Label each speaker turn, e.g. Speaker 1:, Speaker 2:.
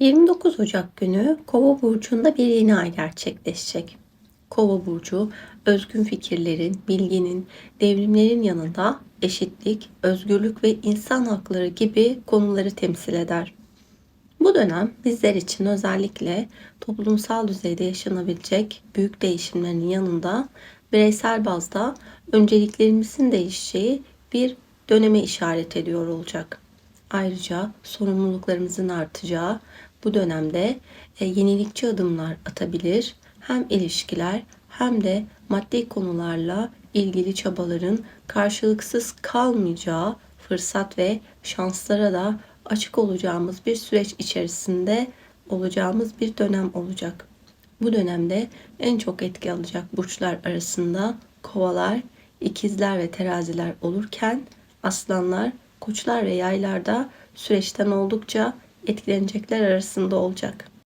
Speaker 1: 29 Ocak günü Kova burcunda bir yeni ay gerçekleşecek. Kova burcu özgün fikirlerin, bilginin, devrimlerin yanında eşitlik, özgürlük ve insan hakları gibi konuları temsil eder. Bu dönem bizler için özellikle toplumsal düzeyde yaşanabilecek büyük değişimlerin yanında bireysel bazda önceliklerimizin değişeceği bir döneme işaret ediyor olacak. Ayrıca sorumluluklarımızın artacağı bu dönemde e, yenilikçi adımlar atabilir. Hem ilişkiler hem de maddi konularla ilgili çabaların karşılıksız kalmayacağı fırsat ve şanslara da açık olacağımız bir süreç içerisinde olacağımız bir dönem olacak. Bu dönemde en çok etki alacak burçlar arasında kovalar, ikizler ve teraziler olurken aslanlar, koçlar ve yaylar da süreçten oldukça etkilenecekler arasında olacak.